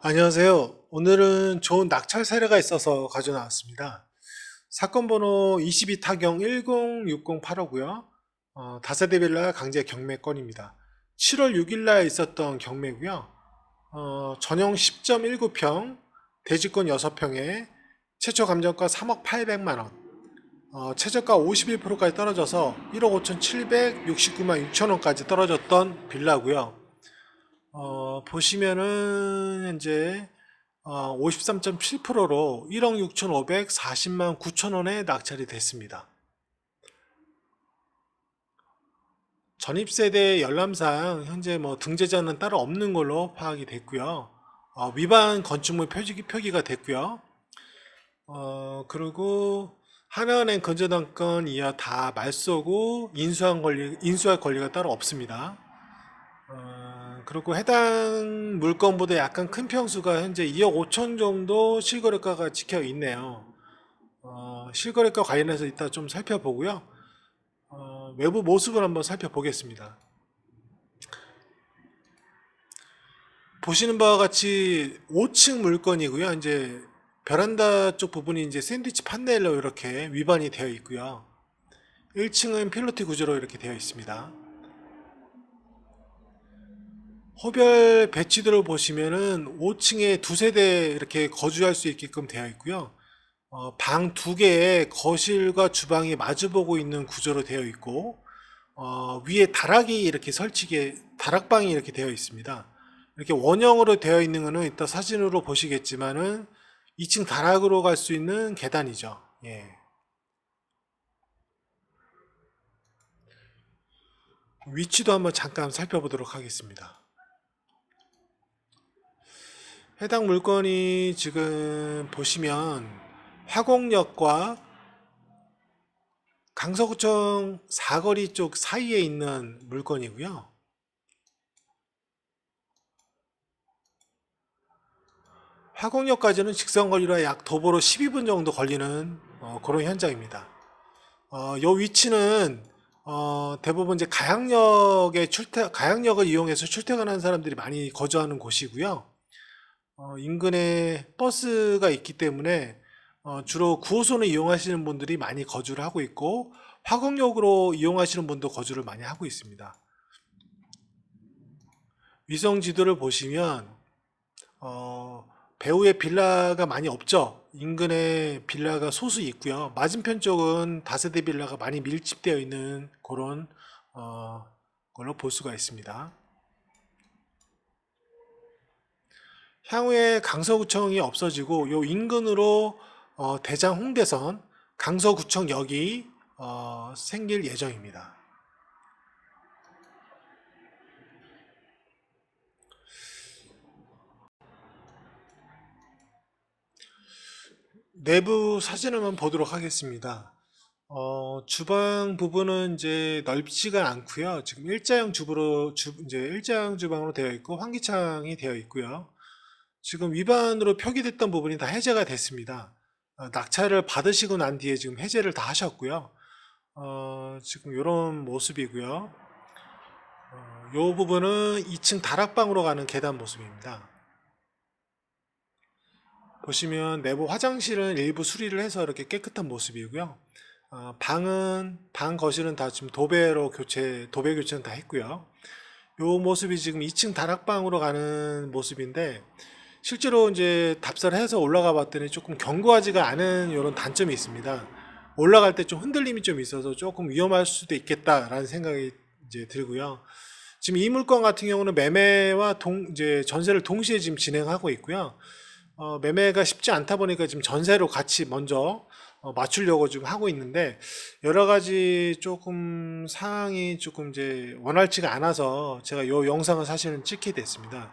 안녕하세요. 오늘은 좋은 낙찰 사례가 있어서 가져 나왔습니다. 사건 번호 22 타경 10608호고요. 어, 다세대 빌라 강제 경매 건입니다. 7월 6일 날 있었던 경매고요. 어, 전용 10.19평, 대지권 6평에 최초 감정가 3억 800만 원, 어, 최저가 51%까지 떨어져서 1억 5,769만 6천 원까지 떨어졌던 빌라고요. 어, 보시면은 현재 어, 53.7%로 1억 6,540만 9천 원에 낙찰이 됐습니다. 전입세대 열람상 현재 뭐 등재자는 따로 없는 걸로 파악이 됐고요. 어, 위반 건축물 표기, 표기가 됐고요. 어, 그리고 하나은행 건전당권 이하 다 말소고 인수한 권리, 인수할 권리가 따로 없습니다. 어, 그리고 해당 물건보다 약간 큰 평수가 현재 2억 5천 정도 실거래가가 찍혀 있네요. 어, 실거래가 관련해서 이따 좀 살펴보고요. 어, 외부 모습을 한번 살펴보겠습니다. 보시는 바와 같이 5층 물건이고요. 이제 베란다 쪽 부분이 이제 샌드위치 판넬로 이렇게 위반이 되어 있고요. 1층은 필로티 구조로 이렇게 되어 있습니다. 호별 배치도를 보시면은 5층에 두 세 대 이렇게 거주할 수 있게끔 되어 있고요. 어, 방 두 개에 거실과 주방이 마주보고 있는 구조로 되어 있고, 어, 위에 다락이 이렇게 설치게, 다락방이 이렇게 되어 있습니다. 이렇게 원형으로 되어 있는 거는 이따 사진으로 보시겠지만은 2층 다락으로 갈 수 있는 계단이죠. 예. 위치도 한번 잠깐 살펴보도록 하겠습니다. 해당 물건이 지금 보시면 화곡역과 강서구청 사거리 쪽 사이에 있는 물건이고요. 화곡역까지는 직선 거리로 약 도보로 12분 정도 걸리는 어, 그런 현장입니다. 어, 요 위치는 어, 대부분 이제 가양역에 출퇴 가양역을 이용해서 출퇴근하는 사람들이 많이 거주하는 곳이고요. 어, 인근에 버스가 있기 때문에 어, 주로 9호선을 이용하시는 분들이 많이 거주를 하고 있고 화곡역으로 이용하시는 분도 거주를 많이 하고 있습니다. 위성 지도를 보시면 어, 배후에 빌라가 많이 없죠. 인근에 빌라가 소수 있고요. 맞은편 쪽은 다세대 빌라가 많이 밀집되어 있는 그런 어, 걸로 볼 수가 있습니다. 향후에 강서구청이 없어지고 요 인근으로 어, 대장 홍대선 강서구청역이 어, 생길 예정입니다. 내부 사진을 한번 보도록 하겠습니다. 어, 주방 부분은 이제 넓지가 않고요. 지금 일자형 주부로 주, 이제 일자형 주방으로 되어 있고 환기창이 되어 있고요. 지금 위반으로 표기됐던 부분이 다 해제가 됐습니다. 어, 낙찰을 받으시고 난 뒤에 지금 해제를 다 하셨고요. 어, 지금 이런 모습이고요. 어, 이 부분은 2층 다락방으로 가는 계단 모습입니다. 보시면 내부 화장실은 일부 수리를 해서 이렇게 깨끗한 모습이고요. 어, 방은 방 거실은 다 지금 도배로 교체 도배 교체는 다 했고요. 이 모습이 지금 2층 다락방으로 가는 모습인데 실제로 이제 답사를 해서 올라가 봤더니 조금 견고하지가 않은 이런 단점이 있습니다. 올라갈 때 좀 흔들림이 좀 있어서 조금 위험할 수도 있겠다라는 생각이 이제 들고요. 지금 이 물건 같은 경우는 매매와 동, 이제 전세를 동시에 지금 진행하고 있고요. 어, 매매가 쉽지 않다 보니까 지금 전세로 같이 먼저 어, 맞추려고 지금 하고 있는데 여러 가지 조금 상황이 조금 이제 원활치가 않아서 제가 이 영상을 사실은 찍게 됐습니다.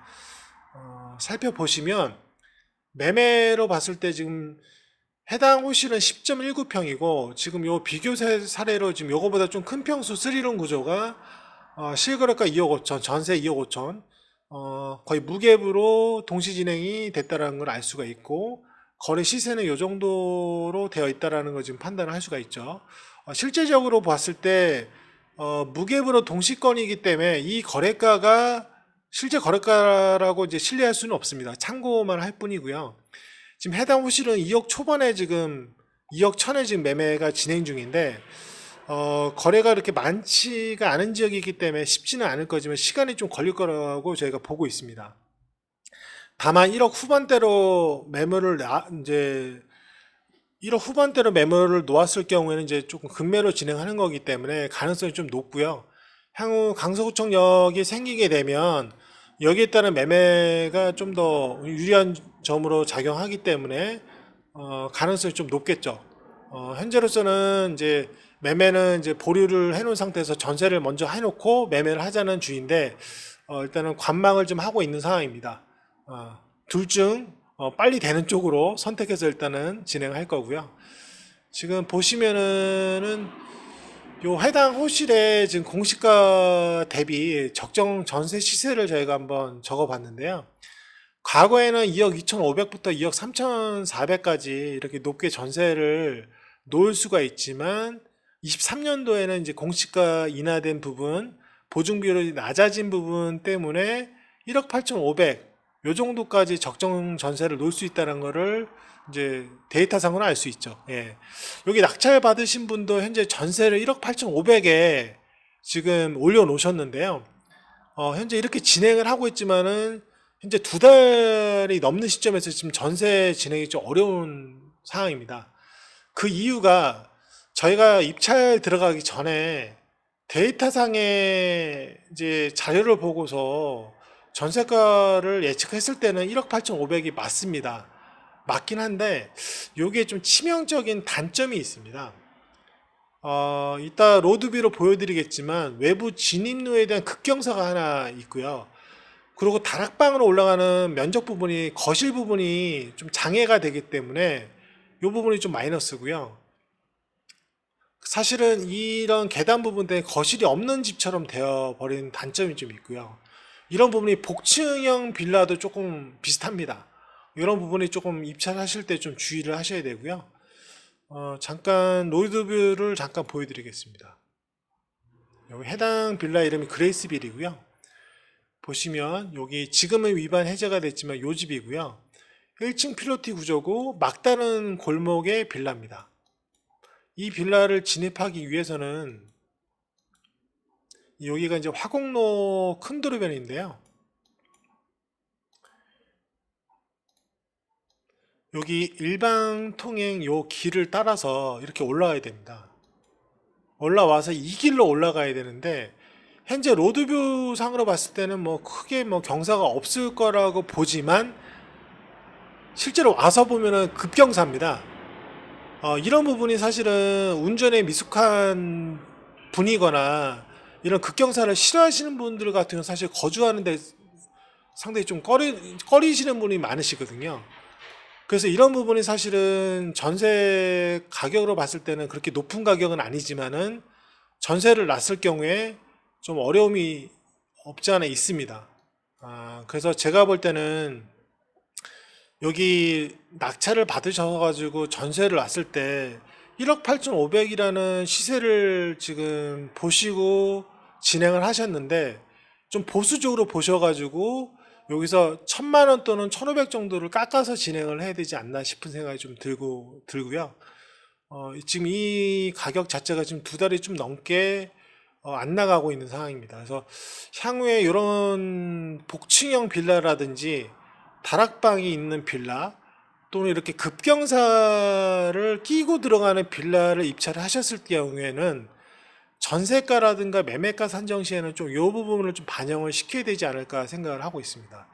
어, 살펴보시면 매매로 봤을 때 지금 해당 호실은 10.19평이고 지금 요 비교 사- 사례로 지금 요거보다 좀 큰 평수 3룸 구조가 어, 실거래가 2억 5천, 전세 2억 5천, 어, 거의 무갭으로 동시 진행이 됐다라는 걸 알 수가 있고 거래 시세는 요 정도로 되어 있다라는 걸 지금 판단을 할 수가 있죠. 어, 실제적으로 봤을 때 어, 무갭으로 동시권이기 때문에 이 거래가가 실제 거래가라고 이제 신뢰할 수는 없습니다. 참고만 할 뿐이고요. 지금 해당 호실은 2억 초반에 지금 2억 천에 지금 매매가 진행 중인데 어, 거래가 그렇게 많지가 않은 지역이기 때문에 쉽지는 않을 거지만 시간이 좀 걸릴 거라고 저희가 보고 있습니다. 다만 1억 후반대로 매물을 나, 이제 1억 후반대로 매물을 놓았을 경우에는 이제 조금 급매로 진행하는 거기 때문에 가능성이 좀 높고요. 향후 강서구청역이 생기게 되면 여기에 따른 매매가 좀 더 유리한 점으로 작용하기 때문에 어, 가능성이 좀 높겠죠. 어, 현재로서는 이제 매매는 이제 보류를 해놓은 상태에서 전세를 먼저 해놓고 매매를 하자는 주인데 어, 일단은 관망을 좀 하고 있는 상황입니다. 어, 둘중 어, 빨리 되는 쪽으로 선택해서 일단은 진행할 거고요. 지금 보시면은 요 해당 호실의 지금 공시가 대비 적정 전세 시세를 저희가 한번 적어봤는데요. 과거에는 2억 2,500부터 2억 3,400까지 이렇게 높게 전세를 놓을 수가 있지만 23년도에는 이제 공시가 인하된 부분, 보증 비율이 낮아진 부분 때문에 1억 8,500, 요 정도까지 적정 전세를 놓을 수 있다는 거를 이제 데이터상으로 알 수 있죠. 예. 여기 낙찰 받으신 분도 현재 전세를 1억 8,500에 지금 올려놓으셨는데요. 어, 현재 이렇게 진행을 하고 있지만은 현재 두 달이 넘는 시점에서 지금 전세 진행이 좀 어려운 상황입니다. 그 이유가 저희가 입찰 들어가기 전에 데이터상의 이제 자료를 보고서 전세가를 예측했을 때는 1억 8,500이 맞습니다. 맞긴 한데 이게 좀 치명적인 단점이 있습니다. 어, 이따 로드뷰로 보여드리겠지만 외부 진입로에 대한 급경사가 하나 있고요. 그리고 다락방으로 올라가는 면적 부분이 거실 부분이 좀 장애가 되기 때문에 이 부분이 좀 마이너스고요. 사실은 이런 계단 부분 때문에 거실이 없는 집처럼 되어 버린 단점이 좀 있고요. 이런 부분이 복층형 빌라도 조금 비슷합니다. 이런 부분이 조금 입찰하실 때 좀 주의를 하셔야 되고요. 어, 잠깐 로드뷰를 잠깐 보여드리겠습니다. 여기 해당 빌라 이름이 그레이스빌이고요. 보시면 여기 지금은 위반 해제가 됐지만 요 집이고요. 1층 필로티 구조고 막다른 골목의 빌라입니다. 이 빌라를 진입하기 위해서는 여기가 이제 화곡로 큰 도로변인데요. 여기 일방 통행 요 길을 따라서 이렇게 올라가야 됩니다. 올라와서 이 길로 올라가야 되는데 현재 로드뷰 상으로 봤을 때는 뭐 크게 뭐 경사가 없을 거라고 보지만 실제로 와서 보면은 급경사입니다. 어, 이런 부분이 사실은 운전에 미숙한 분이거나 이런 급경사를 싫어하시는 분들 같은 경우는 사실 거주하는데 상당히 좀 꺼리, 꺼리시는 분이 많으시거든요. 그래서 이런 부분이 사실은 전세 가격으로 봤을 때는 그렇게 높은 가격은 아니지만은 전세를 놨을 경우에 좀 어려움이 없지 않아 있습니다. 아, 그래서 제가 볼 때는 여기 낙찰을 받으셔가지고 전세를 놨을 때 1억 8,500이라는 시세를 지금 보시고 진행을 하셨는데 좀 보수적으로 보셔가지고 여기서 천만 원 또는 1,500 정도를 깎아서 진행을 해야 되지 않나 싶은 생각이 좀 들고 들고요. 어, 지금 이 가격 자체가 지금 두 달이 좀 넘게 어, 안 나가고 있는 상황입니다. 그래서 향후에 이런 복층형 빌라라든지 다락방이 있는 빌라 또는 이렇게 급경사를 끼고 들어가는 빌라를 입찰을 하셨을 경우에는 전세가라든가 매매가 산정 시에는 좀 이 부분을 좀 반영을 시켜야 되지 않을까 생각을 하고 있습니다.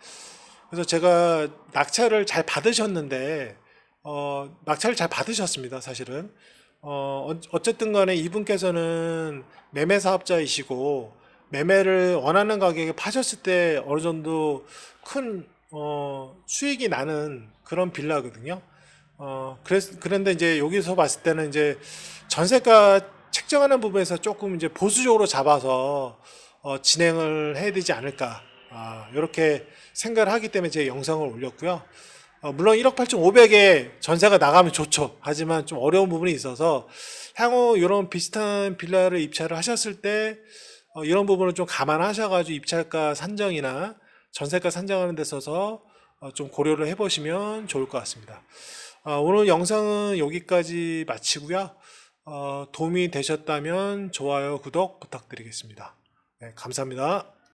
그래서 제가 낙찰을 잘 받으셨는데 어, 낙찰을 잘 받으셨습니다. 사실은 어, 어- 어쨌든 간에 이분께서는 매매 사업자이시고 매매를 원하는 가격에 파셨을 때 어느 정도 큰 어, 수익이 나는 그런 빌라거든요. 어, 그래서 그런데 이제 여기서 봤을 때는 이제 전세가 책정하는 부분에서 조금 이제 보수적으로 잡아서 어, 진행을 해야 되지 않을까. 아, 이렇게 생각을 하기 때문에 제 영상을 올렸고요. 어, 물론 1억 8,500에 전세가 나가면 좋죠. 하지만 좀 어려운 부분이 있어서 향후 이런 비슷한 빌라를 입찰을 하셨을 때 어, 이런 부분을 좀 감안하셔가지고 입찰가 산정이나 전세가 산정하는 데 있어서 어, 좀 고려를 해보시면 좋을 것 같습니다. 어, 오늘 영상은 여기까지 마치고요. 어, 도움이 되셨다면 좋아요, 구독 부탁드리겠습니다. 네, 감사합니다.